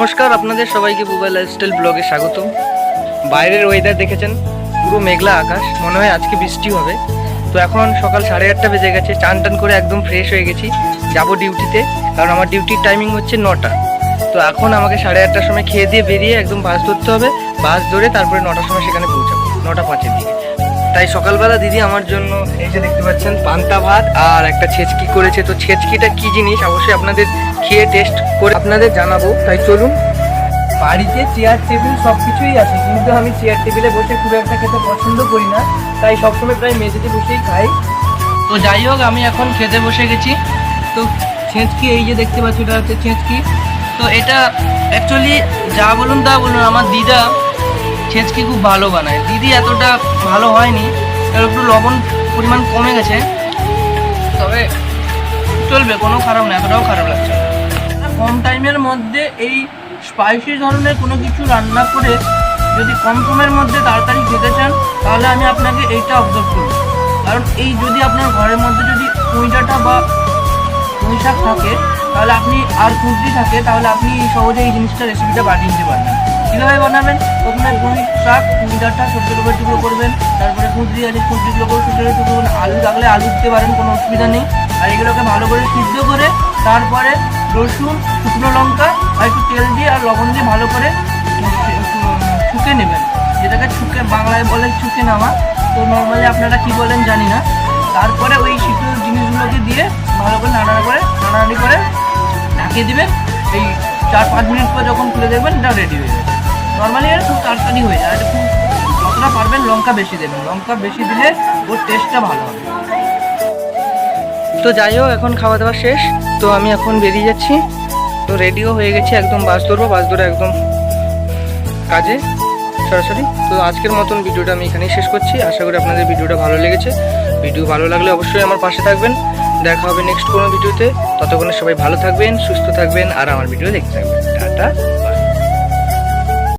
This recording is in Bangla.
নমস্কার, আপনাদের সবাইকে বুবাই লাইফস্টাইল ব্লগে স্বাগত বাইরের ওয়েদার দেখেছেন, পুরো মেঘলা আকাশ, মনে হয় আজকে বৃষ্টি হবে। তো এখন সকাল সাড়ে আটটা বেজে গেছে, চান টান করে একদম ফ্রেশ হয়ে গেছি, যাব ডিউটিতে কারণ আমার ডিউটির টাইমিং হচ্ছে নটা। তো এখন আমাকে সাড়ে আটটার সময় খেয়ে দিয়ে বেরিয়ে একদম বাস ধরতে হবে, বাস ধরে তারপরে নটার সময় সেখানে পৌঁছাবো, নটা পাঁচের দিকে। তাই সকালবেলা দিদি আমার জন্য এই যে দেখতে পাচ্ছেন পান্তা ভাত আর একটা ছেচকি করেছে। তো ছেচকিটা কি জিনিস? অবশ্যই আপনাদের খেয়ে টেস্ট করে আপনাদের জানাব। তাই চলুন। বাড়িতে চেয়ার টেবিল সব কিছুই আছে। কিন্তু আমি চেয়ার টেবিলে বসে খুব একটা খেতে পছন্দ করি না। তাই সবসময় প্রায় মেঝেতে বসেই খাই। তো যাই হোক, আমি এখন খেতে বসে গেছি। তো ছেঁচকি, এই যে দেখতে পাচ্ছি, এটা হচ্ছে ছেঁচকি। তো এটা অ্যাকচুয়ালি যা বলুন তা বলুন। আমার দিদা ছেঁচকি খুব ভালো বানায়। দিদি এতটা ভালো হয়নি একটু লবণ পরিমাণ কমে গেছে। তবে চলবে, কোনো খারাপ না, এতটাও খারাপ লাগছে কম টাইমের মধ্যে এই স্পাইসি ধরনের কোনো কিছু রান্না করে যদি কম সময়ের মধ্যে তাড়াতাড়ি খেতে চান, তাহলে আমি আপনাকে এইটা অবজার্ভ করব। কারণ এই যদি আপনার ঘরের মধ্যে যদি কুইটাটা বা পুঁই শাক থাকে, তাহলে আপনি আর কুঁদরি থাকে, তাহলে আপনি সহজে এই জিনিসটা রেসিপিটা বানিয়ে নিতে পারবেন। কীভাবে বানাবেন, প্রথমে পুঁই শাক ডাঁটা ছোটো ছোটো করে টুকরো করবেন, তারপরে কুঁদরি আছে কুঁদরিগুলো করে ছোটো ছোটো টুকরো করবেন, আলু থাকলে আলু দিতে পারেন, কোনো অসুবিধা নেই। আর এগুলোকে ভালো করে সিদ্ধ করে, তারপরে রসুন, শুকনো লঙ্কা আর একটু তেল দিয়ে আর লবণ দিয়ে ভালো করে ছুকে নেবেন। যেটাকে ছুকে বাংলায় বলে ছুকে নেওয়া তো নর্মালি আপনারা কি বলেন জানি না। তারপরে ওই সিদ্ধ জিনিসগুলোকে দিয়ে ভালো করে নাড়াড়া করে নাড়ানাড়ি করে ঢাকিয়ে দিবেন। এই চার পাঁচ মিনিট পর যখন খুলে দেখবেন, এটা রেডি হয়ে যাবে। নর্মালি এটা খুব তাড়াতাড়ি হয়ে যায়। আর খুব যতটা পারবেন লঙ্কা বেশি দেবেন। লঙ্কা বেশি দিলে ওর টেস্টটা ভালো হবে। তো যাই হোক, এখন খাওয়া দাওয়া শেষ। তো আমি এখন বেরিয়ে যাচ্ছি। তো রেডিও হয়ে গেছি, একদম বাস ধরবো, বাস ধরে একদম কাজে সরাসরি। তো আজকের মতন ভিডিওটা আমি এখানেই শেষ করছি। আশা করি আপনাদের ভিডিওটা ভালো লেগেছে। ভিডিও ভালো লাগলে অবশ্যই আমার পাশে থাকবেন। দেখা হবে নেক্সট কোনো ভিডিওতে। ততক্ষণে সবাই ভালো থাকবেন, সুস্থ থাকবেন, আর আমার ভিডিও দেখতে থাকবেন। টাটা